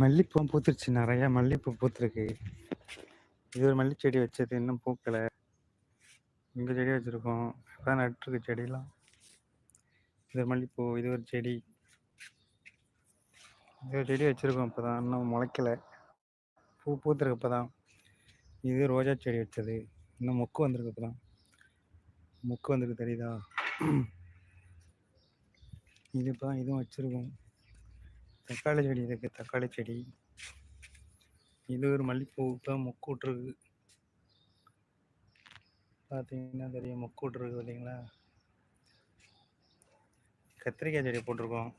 மல்லிப்பூ பூத்துருச்சு நிறையா மல்லிப்பூ பூத்துருக்கு. இது ஒரு மல்லி செடி வச்சது இன்னும் பூக்கலை. இங்கே செடி வச்சுருக்கோம்? இப்போ நட்டுருக்கு செடியெலாம் இது ஒரு மல்லிப்பூ இது ஒரு செடி. இது ஒரு செடி வச்சுருக்கோம் இப்போ தான் இன்னும் முளைக்கல. பூ பூத்துருக்கு இப்போ தான். இது ரோஜா செடி வச்சது இன்னும் மொக்கு வந்திருக்கு இப்போ தான். மொக்கு வந்திருக்கு தெரியுதா? இது இப்போ தான் இதுவும் வச்சுருக்கோம். தக்காளி செடி இருக்குது தக்காளி செடி. இது ஒரு மல்லிப்பூ இப்போ முக்கூட்டுருக்கு விட்ருக்கு பார்த்தீங்கன்னா தெரியும் மொக்கு விட்ருக்கு பார்த்தீங்களா கத்திரிக்காய் செடி போட்டிருக்கோம்.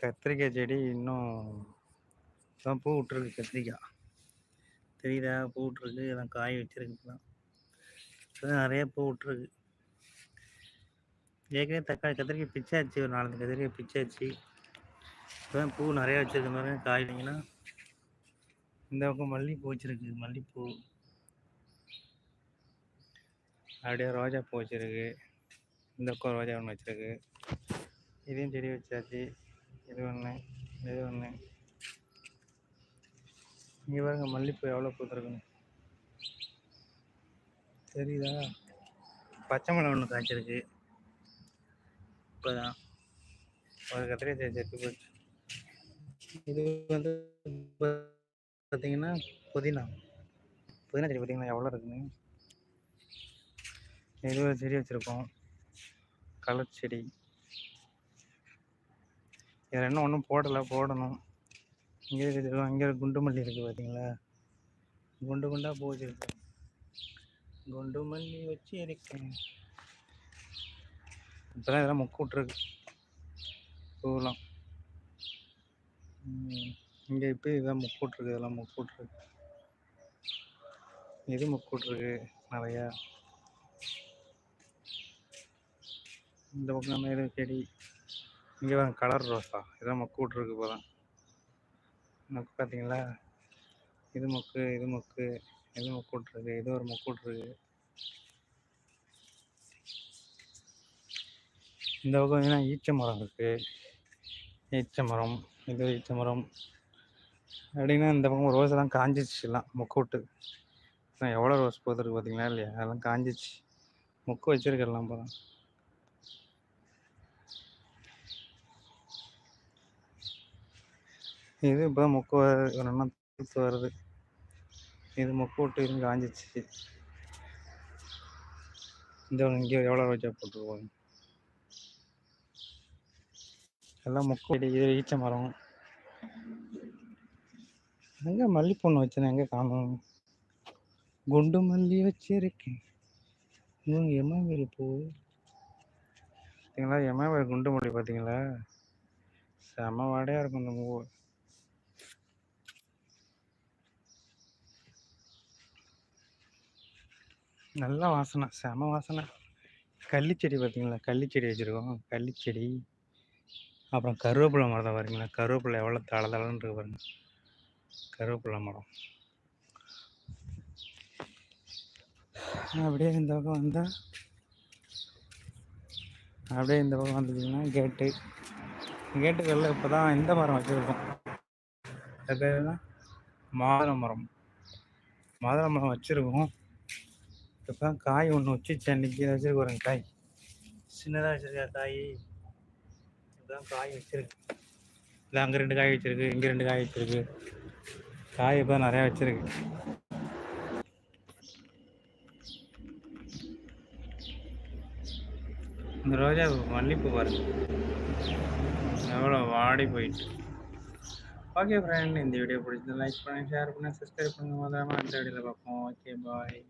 கத்திரிக்காய் செடி இன்னும் தான் பூ விட்ருக்கு கத்திரிக்காய். தெரியுதா? பூ விட்ருக்கு எல்லாம் காய் வச்சிருக்கு இப்போதான். இப்போதான் நிறைய பூ விட்ருக்கு ஏற்கனவே தக்காளி கத்திரிக்காய் பிச்சாச்சு ஒரு நாலஞ்சு கத்திரிக்காய் பிச்சாச்சு. இப்போ பூ நிறையா வச்சிருக்க மாதிரி காய் இல்லைங்கன்னா இந்த பக்கம் மல்லிகைப்பூ வச்சுருக்கு மல்லிகைப்பூ அப்படியே ரோஜா பூ வச்சுருக்கு. இந்த பக்கம் ரோஜா ஒன்று வச்சுருக்கு. இதையும் செடி வச்சாச்சு. இது ஒன்று இது ஒன்று இங்கே பாருங்க மல்லிகைப்பூ எவ்வளோ பூத்துருக்குன்னு தெரியுதா? பச்சை மிளகா ஒன்று காய்ச்சிருக்கு. இப்போதான். ஒரு கத்திரிக்காய் செத்து போச்சு. இது வந்து பார்த்தீங்கன்னா புதினா. புதினா செடி பார்த்தீங்கன்னா எவ்வளோ இருக்குன்னு? இது ஒரு செடி வச்சுருக்கோம். கலர் செடி. இதில் இன்னும் ஒன்றும் போடலை போடணும். இங்கே இருக்குது இங்கே குண்டு மல்லி இருக்குது பார்த்தீங்களா குண்டு குண்டாக பூ வச்சுருக்கோம் குண்டு மல்லி வச்சு இருக்கேன் இப்போதான் இதெல்லாம் முக்கு விட்ருக்கு பூலாம் இங்கே இப்போ இதான் முக்கூட்ருக்கு இதெல்லாம் முக்கூட்ருக்கு இது முக்கூட்ருக்கு நிறையா. இந்த பக்கம் மேலே செடி. இங்கே தான் கலர் ரோஸா இதான் மொக்கு போகிறேன் இப்போ பார்த்தீங்களா இது மொக்கு இது மொக்கு இது மொக்கு இது ஒரு மொக்கு இந்த பக்கம் ஏன்னா ஈச்ச மரம் இருக்குது ஈச்ச மரம் இது ஈச்ச மரம். அப்படின்னா இந்த பக்கம் ரோஸ் எல்லாம் காஞ்சிச்சு எல்லாம் மொக்கு நான் எவ்வளோ ரோஸ் போத்துருக்கு பார்த்தீங்களா இல்லையா? அதெல்லாம் காஞ்சிச்சு மொக்கு வச்சுருக்கலாம் இப்போ தான் இது இப்போ மொக்கு வருது ஒரு தூத்து வருது. இது மொக்கு விட்டு காஞ்சிச்சு இந்த இங்கே எவ்வளோ ரோஜா போட்டுருவாங்க எல்லாம் முக்கடி இது ஈச்ச மரம். எங்கே மல்லிப்பொண்ணு வச்சேன் எங்கே காணும்? குண்டு மல்லி வச்சிருக்கேன். இவங்க எம்மாவேல் பூ பார்த்தீங்களா? எம்மாவேல் குண்டு மல்லி பார்த்தீங்களா? செம வாடையாக இருக்கும் இந்த பூ. நல்ல வாசனை செம வாசனை. கள்ளிச்செடி பார்த்தீங்களா? கள்ளிச்செடி வச்சுருக்கோம். கள்ளிச்செடி. அப்புறம் கருவேப்பிலை மரத்தை பாருங்களா. கருவேப்பிலை எவ்வளோ தள தளன்னு பாருங்க. கருவேப்பிலை மரம். அப்படியே இந்த பக்கம் வந்தால் அப்படியே இந்த பக்கம் வந்துட்டிங்கன்னா கேட்டு கேட்டுகளில் இப்போ தான் இந்த மரம் வச்சுருக்கோம். அது பேர் என்ன? மாதுளை மரம். மாதுளை மரம் வச்சுருக்கோம். இப்போ தான் காய் ஒன்று வச்சு அன்றைக்கி வச்சுருக்கோம் ஒரு காய். சின்னதாக வச்சுருக்கா காய் தான் காய் வச்சிருக்கு. இல்லை அங்கே ரெண்டு காய் வச்சிருக்கு இங்கே ரெண்டு காய் வச்சிருக்கு. காய் இப்போ நிறையா வச்சிருக்கு. இந்த ரோஜா மல்லிப்பூ பாருங்க எவ்வளோ வாடி போயிட்டு. ஓகே ஃப்ரெண்ட் இந்த வீடியோ பிடிச்சது லைக் பண்ணுங்கள் ஷேர் பண்ணுங்கள் சப்ஸ்கிரைப் பண்ணுங்கள் மொதல் அந்த வீடியோவில் பார்ப்போம். Okay bye